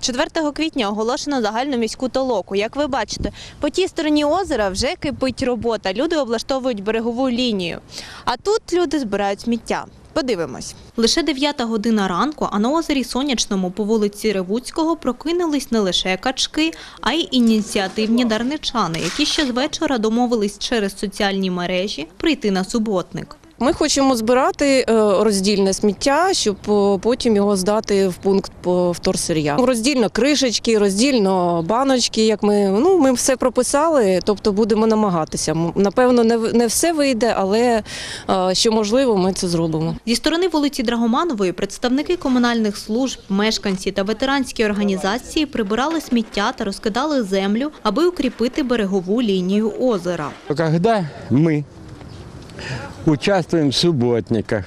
4 квітня оголошено загальну міську толоку. Як ви бачите, по тій стороні озера вже кипить робота. Люди облаштовують берегову лінію. А тут люди збирають сміття. Подивимось. Лише 9 година ранку, а на озері Сонячному по вулиці Ревуцького прокинулись не лише качки, а й ініціативні дарничани, які ще з вечора домовились через соціальні мережі прийти на суботник. Ми хочемо збирати е, роздільне сміття, щоб е, потім його здати в пункт по вторсир'я. Роздільно кришечки, роздільно баночки. Як ми ну ми все прописали, тобто будемо намагатися. Напевно, не в- не все вийде, але е, що можливо, ми це зробимо. Зі сторони вулиці Драгоманової представники комунальних служб, мешканці та ветеранські організації прибирали сміття та розкидали землю, аби укріпити берегову лінію озера. Когда мы участвуем в субботниках,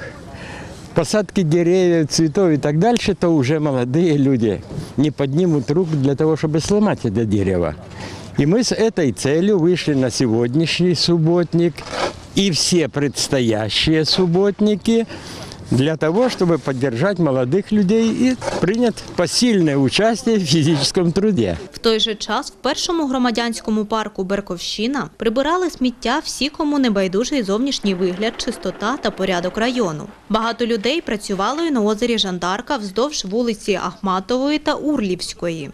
посадке деревьев, цветов и так дальше, то уже молодые люди не поднимут рук для того, чтобы сломать это дерево. И мы с этой целью вышли на сегодняшний субботник и все предстоящие субботники для того, чтобы поддержать молодых людей и принять посильное участие в физическом труде. В той же час в першому громадянському парку Берковщина прибирали сміття всі, кому не байдужий зовнішній вигляд, чистота та порядок району. Багато людей працювали на озері Жандарка вздовж вулиці Ахматової та Урлівської.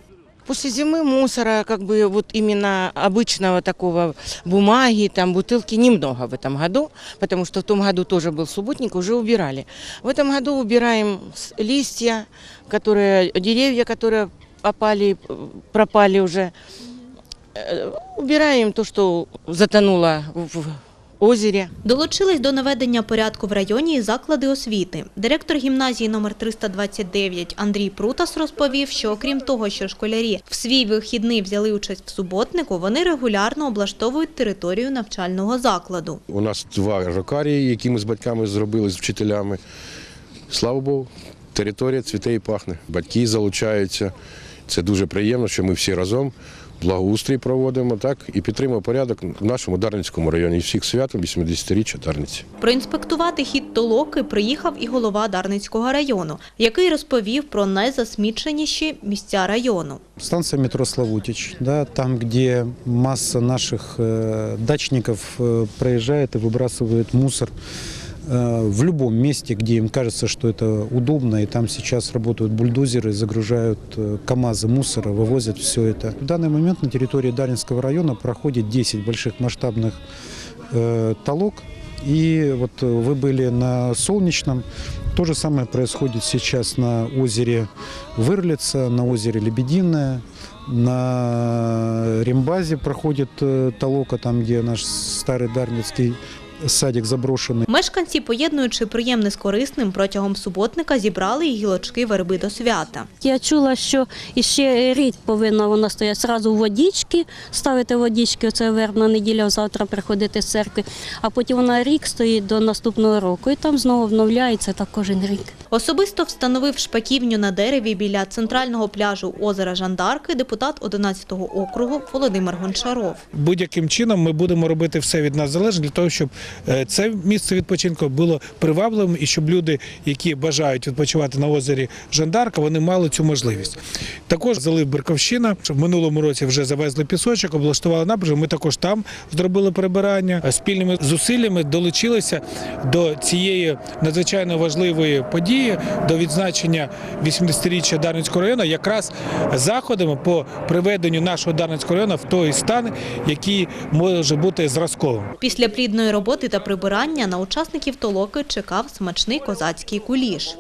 После зимы мусора, как бы вот именно обычного такого бумаги, там бутылки немного в этом году, потому что в том году тоже был субботник, уже убирали. В этом году убираем с- листья, которые, деревья, которые опали, э, пропали уже. Э, Убираем то, что затонуло в в озере. Долучились до наведення порядку в районі і заклади освіти. Директор гімназії номер 329 Андрій Прутас розповів, що окрім того, що школярі в свій вихідний взяли участь в суботнику, вони регулярно облаштовують територію навчального закладу. У нас два рокарії, які ми з батьками зробили з вчителями. Слава Богу, територія цвіте і пахне. Батьки залучаються. Це дуже приємно, що ми всі разом благоустрій проводимо так і підтримуємо порядок в нашому Дарницькому районі. І всіх святом 80-річчя Дарниці. Проінспектувати хід толоки приїхав і голова Дарницького району, який розповів про найзасміченіші місця району. Станция метро Славутич, да, там, где масса наших э, дачников э, проезжает и выбрасывает мусор э, В любом месте, где им кажется, что это удобно, и там сейчас работают бульдозеры, загружают э, КАМАЗы мусора, вывозят все это. В данный момент на территории Даринского района проходит 10 больших масштабных э, толок, и вот э, вы были на Солнечном, то же самое происходит сейчас на озере Вырлица, на озере Лебединое, на Римбазе проходит э, толока, там, где наш старый Дарницкий садик заброшенный. Мешканці, поєднуючи приємне з корисним, протягом суботника зібрали і гілочки верби до свята. Я чула, що іще рік повинна вона стояти зразу в водички, ставити водички, оце вербна неділя, завтра приходити з церкви, а потім вона рік стоїть до наступного року і там знову обновляється так кожен рік. Особисто встановив шпаківню на дереві біля центрального пляжу озера Жандарки депутат 11-го округу Володимир Гончаров. будь-яким чином ми будемо робити все від нас залежне для того, щоб це місце відпочинку було привабливим і щоб люди, які бажають відпочивати на озері Жандарка, вони мали цю можливість. Також залив Берковщина. В минулому році вже завезли пісочок, облаштували набережну. Ми також там зробили прибирання. Е, Спільними зусиллями долучилися до цієї надзвичайно важливої події, до відзначення 80-річчя Дарницького району, якраз заходами по приведенню нашого Дарницького району в той стан, який може бути зразковим. Після плідної роботи та прибирання на учасників толоки чекав смачний козацький куліш.